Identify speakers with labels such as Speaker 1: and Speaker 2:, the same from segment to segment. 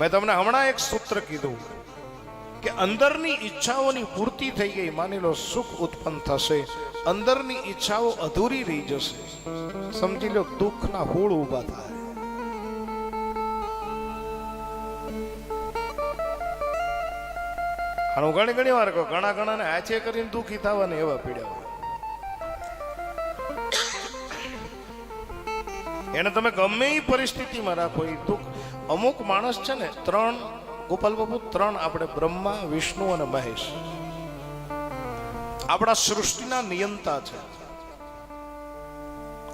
Speaker 1: મેં તમને હમણાં એક સૂત્ર કીધું કે અંદરની ઈચ્છાઓની પૂર્તિ થઈ ગઈ, માની લો સુખ ઉત્પન્ન થશે, અંદરની ઈચ્છાઓ અધૂરી રહી જશે. સમજી લો, દુઃખના હોળ ઊભા થાય. ઘણી ઘણી વાર કહું, ઘણા ઘણા ને આચે કરીને દુઃખી થવાને એવા પીડ્યા એને તમે ગમે એ પરિસ્થિતિમાં રાખો એ દુઃખ. અમુક માણસ છે ને, ત્રણ, ગોપાલ બાબુ ત્રણ આપણે બ્રહ્મા, વિષ્ણુ અને મહેશ. આપણા સૃષ્ટિના નિયંતા છે.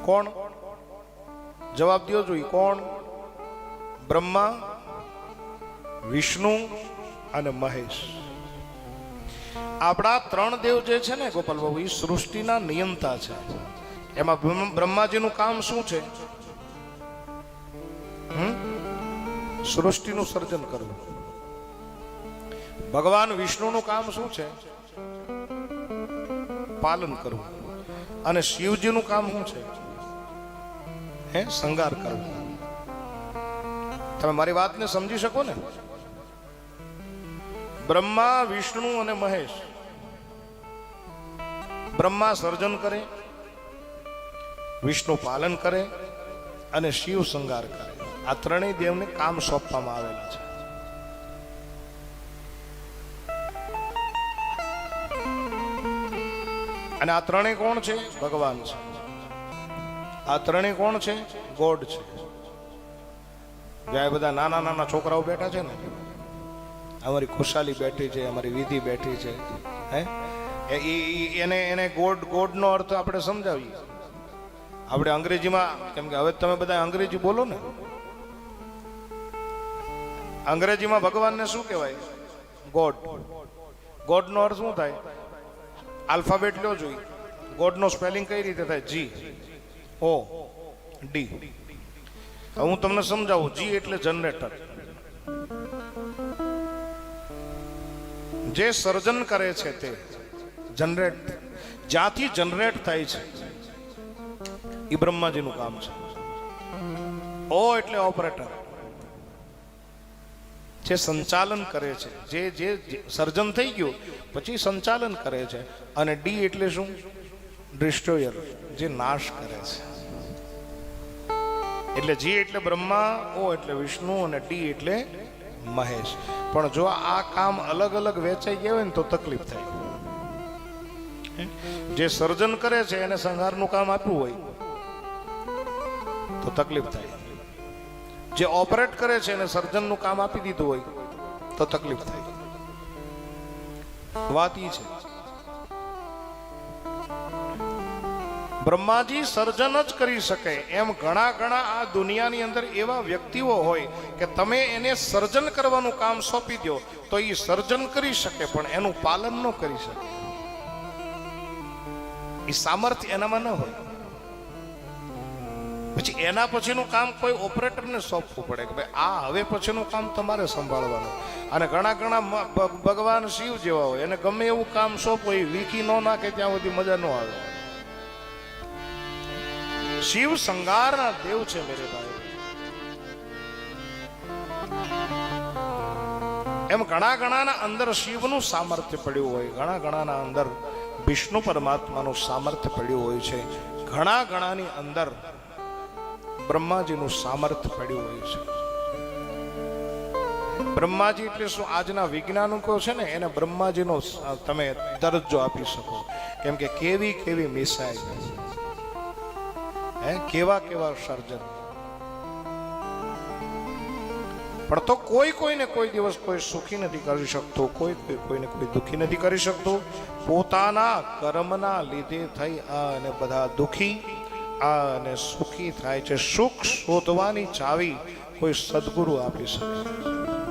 Speaker 1: કોણ? જવાબ દો જોઈએ કોણ? બ્રહ્મા, વિષ્ણુ અને મહેશ. આપણા ત્રણ દેવ જે છે ને, ગોપાલ બાબુ એ સૃષ્ટિના નિયંતા છે. એમાં બ્રહ્મ- બ્રહ્માજીનું કામ શું છે? સૃષ્ટિનું સર્જન કરવું. ભગવાન વિષ્ણુનું કામ શું છે? પાલન કરવું. અને શિવજીનું કામ શું છે? હે શંગાર કરવો. તમે મારી વાતને સમજી શકો ને? બ્રહ્મા, વિષ્ણુ અને મહેશ. બ્રહ્મા સર્જન કરે, વિષ્ણુ પાલન કરે અને શિવ સંગાર કરે. આ ત્રણેય દેવને કામ સોંપવામાં આવેલા છે. અને આ ત્રણેય કોણ છે? ભગવાન છે. આ ત્રણેય કોણ છે? ગોડ છે. જ્યાં બધા નાના નાના છોકરાઓ બેઠા છે ને, અમારી ખુશાલી બેઠી છે, અમારી વિધિ બેઠી છે, હે? એને એને ગોડ, ગોડનો અર્થ આપણે સમજાવીએ. આપણે અંગ્રેજીમાં, કેમ કે હવે તમે બધા અંગ્રેજી બોલો ને અંગ્રેજીમાં ભગવાનને શું કહેવાય? ગોડ ગોડનો અર્થ શું થાય? આલ્ફાબેટ લ્યો જોઈ. ગોડનો સ્પેલિંગ કઈ રીતે થાય? જી ઓ ડી હું તમને સમજાવું. જી એટલે જનરેટર જે સર્જન કરે છે તે જનરેટ જ્યાંથી જનરેટ થાય છે એ બ્રહ્માજીનું કામ છે. ઓ એટલે ઓપરેટર જે સંચાલન કરે છે, જે જે સર્જન થઈ ગયું, પછી સંચાલન કરે છે. અને ડી એટલે શું? ડિસ્ટ્રોયર જે નાશ કરે છે. એટલે જી એટલે બ્રહ્મા ઓ એટલે વિષ્ણુ અને ડી એટલે મહેશ. પણ જો આ કામ અલગ અલગ વેચાઈ ગયા હોય ને તો તકલીફ થાય. જે સર્જન કરે છે, એને સંહારનું કામ આપ્યું હોય, તો તકલીફ થાય. જે ઓપરેટ કરે છે એને સર્જનનું કામ આપી દીધું હોય, તો તકલીફ થાય વાત ઈ છે. બ્રહ્માજી સર્જન જ કરી શકે, એમ ઘણા ઘણા આ દુનિયાની અંદર એવા વ્યક્તિઓ હોય કે તમે એને સર્જન કરવાનું કામ સોંપી દો, તો એ સર્જન કરી શકે, પણ એનું પાલન ન કરી શકે. એ સામર્થ્ય એનામાં ન હોય. પછી એના પછીનું કામ કોઈ ઓપરેટરને સોંપવું પડે કે ભાઈ, આ હવે પછીનું કામ તમારે સંભાળવાનું. અને ઘણા ઘણા ભગવાન શિવ જેવા હોય, એને ગમે એવું કામ સોંપો, એ વીખી ન નાખે, ત્યાં સુધી મજા ન આવે. શિવ સંગારના દેવ છે મેરે ભાઈ. એમ ઘણા ઘણાના અંદર શિવનું સામર્થ્ય પડ્યું હોય, ઘણા ઘણાના અંદર વિષ્ણુ પરમાત્માનું સામર્થ્ય પડ્યું હોય છે, ઘણા ઘણાની અંદર બ્રહ્માજીનું સામર્થ્ય પડ્યું હોય છે. બ્રહ્માજી એટલે શું? આજના વૈજ્ઞાનિકો છે ને, એને બ્રહ્માજીનો તમે દરજ્જો આપી શકો. કેમ કે કેવી કેવી મિસાઇલ હે? કેવા કેવા સર્જન. પણ તો કોઈ કોઈને કોઈ દિવસ કોઈ સુખી નથી કરી શકતો કોઈ કોઈને કોઈ દુખી નથી કરી શકતો. પોતાના કર્મના લીધે થઈ આ અને બધા દુખી આ અને સુખી થાય છે. સુખ શોધવાની ચાવી કોઈ સદગુરુ આપી શકે.